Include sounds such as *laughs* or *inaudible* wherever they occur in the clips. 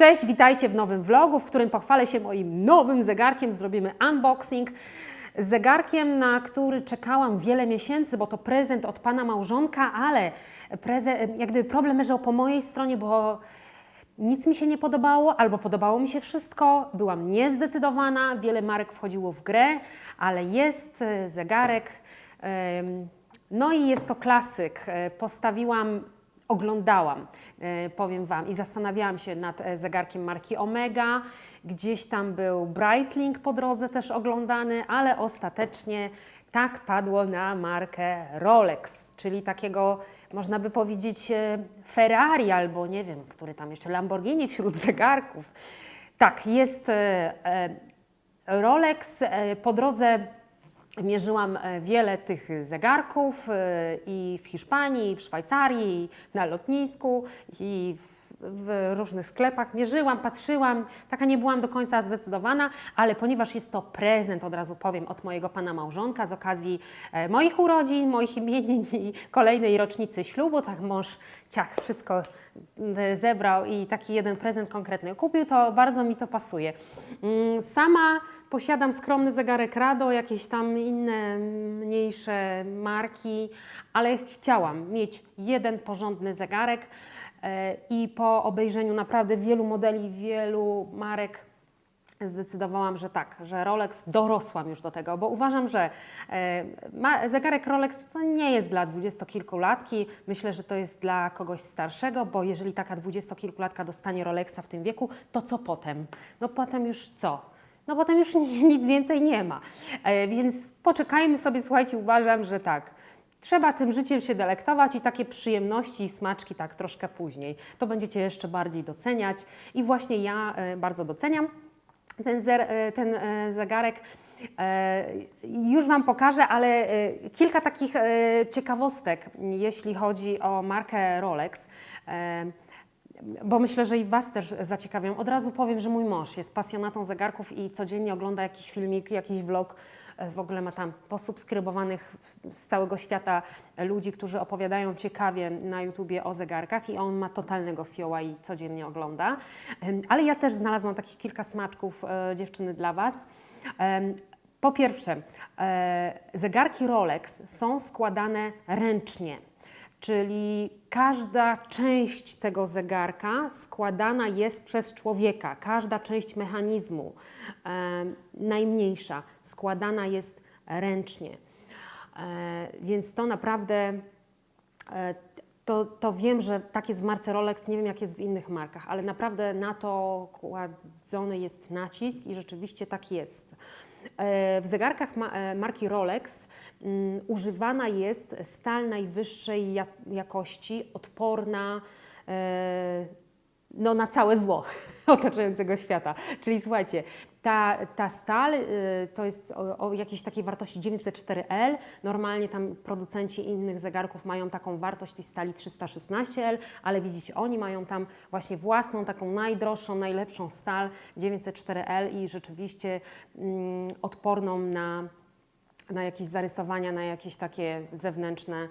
Cześć, witajcie w nowym vlogu, w którym pochwalę się moim nowym zegarkiem. Zrobimy unboxing. Zegarkiem, na który czekałam wiele miesięcy, bo to prezent od pana małżonka, ale jak gdyby problem leżał po mojej stronie, bo nic mi się nie podobało, albo podobało mi się wszystko, byłam niezdecydowana, wiele marek wchodziło w grę, ale jest e, zegarek, no i jest to klasyk. E, Postawiłam, oglądałam, e, powiem Wam, i zastanawiałam się nad e, zegarkiem marki Omega. Gdzieś tam był Breitling po drodze też oglądany, ale ostatecznie tak padło na markę Rolex, czyli takiego, można by powiedzieć, e, Ferrari albo nie wiem, który tam jeszcze, Lamborghini wśród zegarków. Tak, jest Rolex. Po drodze mierzyłam e, wiele tych zegarków e, i w Hiszpanii, i w Szwajcarii, i na lotnisku, i w różnych sklepach. Mierzyłam, patrzyłam, taka nie byłam do końca zdecydowana, ale ponieważ jest to prezent, od razu powiem, od mojego pana małżonka z okazji e, moich urodzin, moich imienin i kolejnej rocznicy ślubu, tak mąż ciach wszystko zebrał i taki jeden prezent konkretny kupił, to bardzo mi to pasuje. Mm, Sama posiadam skromny zegarek Rado, jakieś tam inne mniejsze marki, ale chciałam mieć jeden porządny zegarek, E, I po obejrzeniu naprawdę wielu modeli, wielu marek, zdecydowałam, że tak, że Rolex dorosłam już do tego, bo uważam, że e, zegarek Rolex to nie jest dla dwudziestokilkulatki. Myślę, że to jest dla kogoś starszego, bo jeżeli taka dwudziestokilkulatka dostanie Rolexa w tym wieku, to co potem? No potem już co? No potem już *laughs* nic więcej nie ma. E, więc poczekajmy sobie, słuchajcie, uważam, że tak. Trzeba tym życiem się delektować i takie przyjemności i smaczki tak troszkę później. To będziecie jeszcze bardziej doceniać i właśnie ja e, bardzo doceniam ten, zer, e, ten zegarek. Już Wam pokażę, ale kilka takich ciekawostek, jeśli chodzi o markę Rolex. Bo myślę, że i Was też zaciekawią. Od razu powiem, że mój mąż jest pasjonatą zegarków i codziennie ogląda jakiś filmik, jakiś vlog. E, W ogóle ma tam posubskrybowanych z całego świata ludzi, którzy opowiadają ciekawie na YouTubie o zegarkach i on ma totalnego fioła i codziennie ogląda. Ale ja też znalazłam takich kilka smaczków e, dziewczyny dla Was. Po pierwsze, e, zegarki Rolex są składane ręcznie. Czyli każda część tego zegarka składana jest przez człowieka, każda część mechanizmu, e, najmniejsza, składana jest ręcznie. E, więc to naprawdę, e, to, to wiem, że tak jest w marce Rolex, nie wiem jak jest w innych markach, ale naprawdę na to kładzony jest nacisk i rzeczywiście tak jest. E, W zegarkach e, marki Rolex mm, używana jest stal najwyższej ja, jakości, odporna e, no, na całe zło *laughs* otaczającego świata. Czyli słuchajcie, ta, ta stal y, to jest o, o jakiejś takiej wartości 904L. Normalnie tam producenci innych zegarków mają taką wartość tej stali 316L, ale widzicie, oni mają tam właśnie własną, taką najdroższą, najlepszą stal 904L i rzeczywiście mm, odporną na na jakieś zarysowania, na jakieś takie zewnętrzne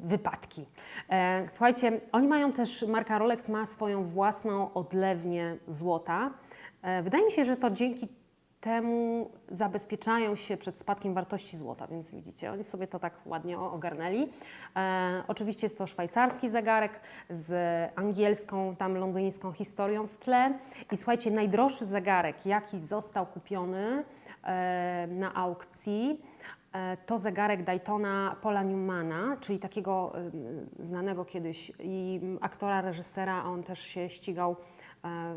wypadki. E, Słuchajcie, oni mają też, marka Rolex ma swoją własną odlewnię złota. E, Wydaje mi się, że to dzięki temu zabezpieczają się przed spadkiem wartości złota, więc widzicie, oni sobie to tak ładnie ogarnęli. E, oczywiście jest to szwajcarski zegarek z angielską, tam londyńską historią w tle. I słuchajcie, najdroższy zegarek, jaki został kupiony e, na aukcji, e, to zegarek Daytona Paula Newmana, czyli takiego e, znanego kiedyś i aktora, reżysera, on też się ścigał e,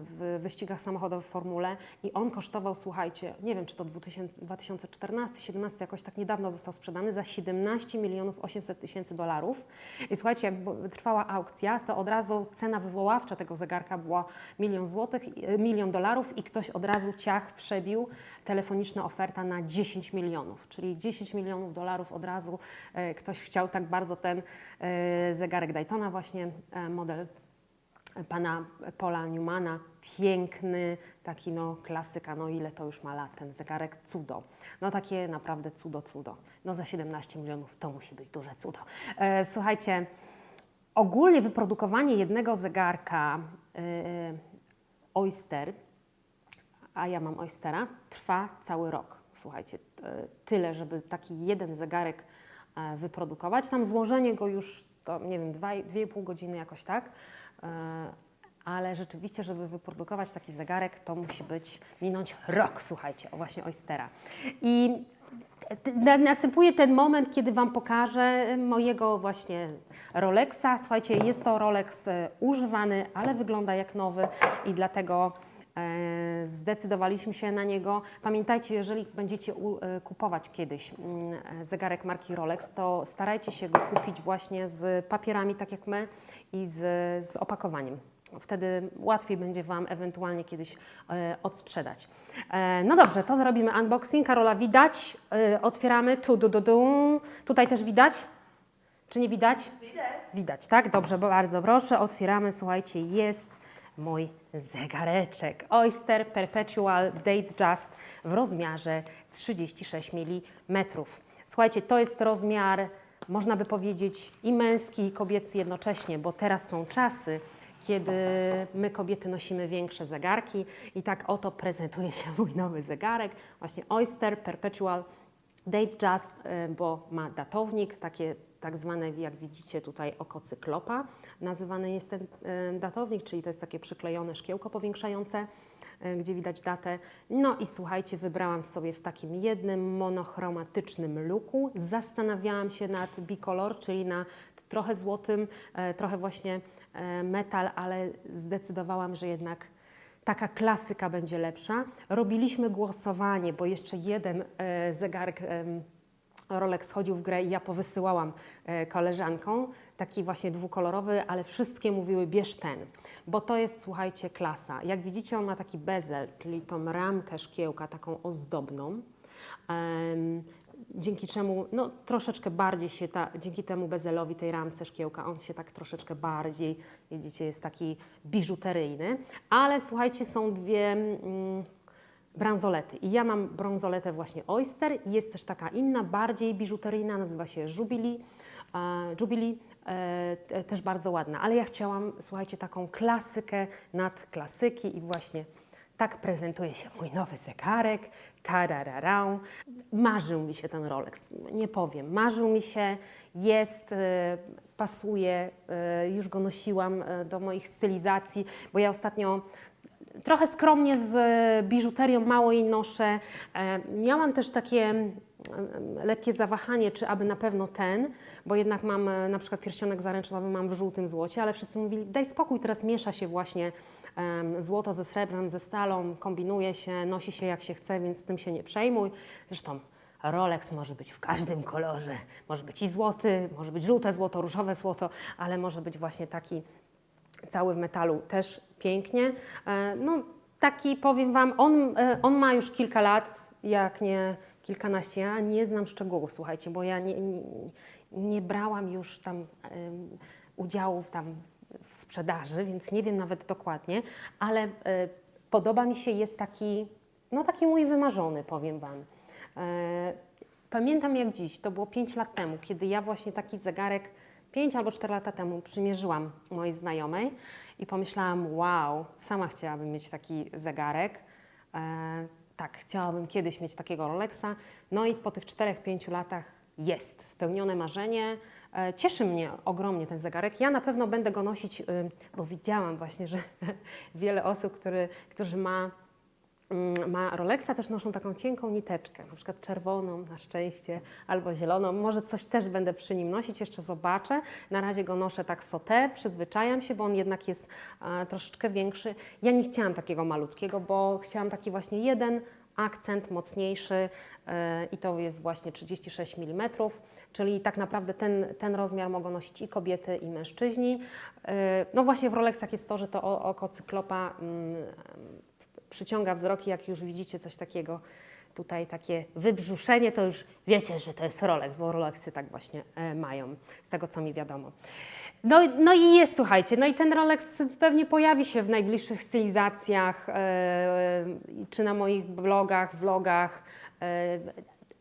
w wyścigach samochodowych w formule i on kosztował, słuchajcie, nie wiem czy to 2014-17, jakoś tak niedawno został sprzedany za 17 milionów 800 tysięcy dolarów. I słuchajcie, jak trwała aukcja, to od razu cena wywoławcza tego zegarka była milion złotych, e, milion dolarów i ktoś od razu ciach przebił telefoniczna oferta na 10 milionów, czyli 10 milionów dolarów od razu e, ktoś chciał tak bardzo ten e, zegarek Daytona właśnie, e, model pana Paula Newmana, piękny, taki no klasyka, no ile to już ma lat, ten zegarek, cudo. No takie naprawdę cudo, cudo. No za 17 milionów to musi być duże cudo. E, słuchajcie, ogólnie wyprodukowanie jednego zegarka, e, Oyster, a ja mam Oystera, trwa cały rok. Słuchajcie, t- tyle, żeby taki jeden zegarek e, wyprodukować. Tam złożenie go już, to nie wiem, dwa- dwie i pół godziny jakoś tak. E, Ale rzeczywiście, żeby wyprodukować taki zegarek, to musi być, minąć rok, słuchajcie, właśnie Oystera. I następuje ten moment, kiedy Wam pokażę mojego właśnie Rolexa. Słuchajcie, jest to Rolex e, używany, ale wygląda jak nowy i dlatego zdecydowaliśmy się na niego. Pamiętajcie, jeżeli będziecie e, kupować kiedyś mm, e, zegarek marki Rolex, to starajcie się go kupić właśnie z papierami, tak jak my, i z, z opakowaniem. Wtedy łatwiej będzie Wam ewentualnie kiedyś e, odsprzedać. E, no dobrze, to zrobimy unboxing. Karola, widać? E, otwieramy. Tu, du, du, du. Tutaj też widać? Czy nie widać? Widać. Widać, tak? Dobrze, bardzo proszę. Otwieramy. Słuchajcie, jest mój zegareczek. Oyster Perpetual Date Just w rozmiarze 36 mm. Słuchajcie, to jest rozmiar, można by powiedzieć, i męski, i kobiecy jednocześnie, bo teraz są czasy, kiedy my kobiety nosimy większe zegarki i tak oto prezentuje się mój nowy zegarek, właśnie Oyster Perpetual Date Just, y, bo ma datownik, takie tak zwane, jak widzicie tutaj, oko cyklopa. Nazywany jest ten y, datownik, czyli to jest takie przyklejone szkiełko powiększające, y, gdzie widać datę. No i słuchajcie, wybrałam sobie w takim jednym monochromatycznym luku. Zastanawiałam się nad bicolor, czyli na trochę złotym, e, trochę właśnie e, metal, ale zdecydowałam, że jednak taka klasyka będzie lepsza. Robiliśmy głosowanie, bo jeszcze jeden e, zegarek Rolex chodził w grę i ja powysyłałam e, koleżankom, taki właśnie dwukolorowy, ale wszystkie mówiły bierz ten, bo to jest, słuchajcie, klasa. Jak widzicie, on ma taki bezel, czyli tą ramkę szkiełka taką ozdobną. Em, dzięki czemu no, troszeczkę bardziej się ta, dzięki temu bezelowi, tej ramce szkiełka, on się tak troszeczkę bardziej, widzicie, jest taki biżuteryjny. Ale słuchajcie, są dwie mm, bransolety. I ja mam bransoletę właśnie Oyster jest też taka inna, bardziej biżuteryjna, nazywa się Jubilee. Jubilee te- też bardzo ładna, ale ja chciałam, słuchajcie, taką klasykę nad klasyki i właśnie tak prezentuje się mój nowy zegarek. Tarararau. Marzył mi się ten Rolex, nie powiem. Marzył mi się, jest, e, pasuje, e, już go nosiłam e, do moich stylizacji, bo ja ostatnio trochę skromnie z biżuterią mało jej noszę. E, Miałam też takie mm, lekkie zawahanie, czy aby na pewno ten, bo jednak mam e, na przykład pierścionek zaręczynowy mam w żółtym złocie, ale wszyscy mówili, daj spokój, teraz miesza się właśnie złoto ze srebrem, ze stalą, kombinuje się, nosi się jak się chce, więc tym się nie przejmuj. Zresztą Rolex może być w każdym kolorze, może być i złoty, może być żółte złoto, różowe złoto, ale może być właśnie taki cały w metalu też pięknie. E, No taki powiem Wam, on, e, on ma już kilka lat, jak nie kilkanaście. Ja nie znam szczegółów, słuchajcie, bo ja nie, nie, nie brałam już tam em, udziału tam w sprzedaży, więc nie wiem nawet dokładnie, ale e, podoba mi się, jest taki, no taki mój wymarzony, powiem Wam. Pamiętam jak dziś, to było 5 lat temu, kiedy ja właśnie taki zegarek 5 albo 4 lata temu przymierzyłam mojej znajomej i pomyślałam, wow, sama chciałabym mieć taki zegarek. E, tak, chciałabym kiedyś mieć takiego Rolexa. No i po tych 4-5 latach jest spełnione marzenie. E, Cieszy mnie ogromnie ten zegarek. Ja na pewno będę go nosić, y, bo widziałam właśnie, że *laughs* wiele osób, który, którzy ma ma Rolexa, też noszą taką cienką niteczkę, na przykład czerwoną na szczęście, albo zieloną. Może coś też będę przy nim nosić, jeszcze zobaczę. Na razie go noszę tak sauté, przyzwyczajam się, bo on jednak jest e, troszeczkę większy. Ja nie chciałam takiego malutkiego, bo chciałam taki właśnie jeden akcent mocniejszy e, i to jest właśnie 36 mm. Czyli tak naprawdę ten, ten rozmiar mogą nosić i kobiety, i mężczyźni. E, No właśnie w Rolexach jest to, że to oko cyklopa mm, przyciąga wzroki, jak już widzicie coś takiego, tutaj takie wybrzuszenie, to już wiecie, że to jest Rolex, bo Rolexy tak właśnie e, mają, z tego co mi wiadomo. No, no i jest, słuchajcie, no i ten Rolex pewnie pojawi się w najbliższych stylizacjach, e, czy na moich blogach, vlogach. E,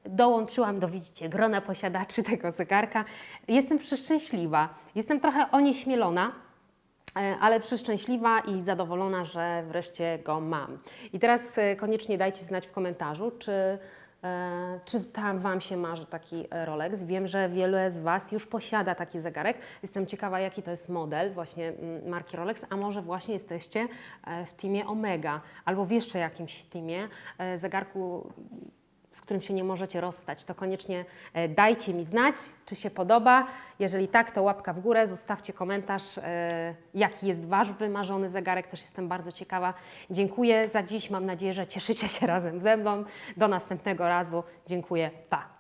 dołączyłam do, widzicie, grona posiadaczy tego zegarka. Jestem przeszczęśliwa, jestem trochę onieśmielona, E, ale przeszczęśliwa i zadowolona, że wreszcie go mam. I teraz e, koniecznie dajcie znać w komentarzu, czy, e, czy tam Wam się marzy taki e, Rolex. Wiem, że wiele z Was już posiada taki zegarek. Jestem ciekawa, jaki to jest model właśnie marki Rolex, a może właśnie jesteście e, w teamie Omega albo w jeszcze jakimś teamie e, zegarku z którym się nie możecie rozstać, to koniecznie e, dajcie mi znać, czy się podoba. Jeżeli tak, to łapka w górę, zostawcie komentarz, e, jaki jest Wasz wymarzony zegarek, też jestem bardzo ciekawa. Dziękuję za dziś, mam nadzieję, że cieszycie się *laughs* razem ze mną. Do następnego razu. Dziękuję, pa!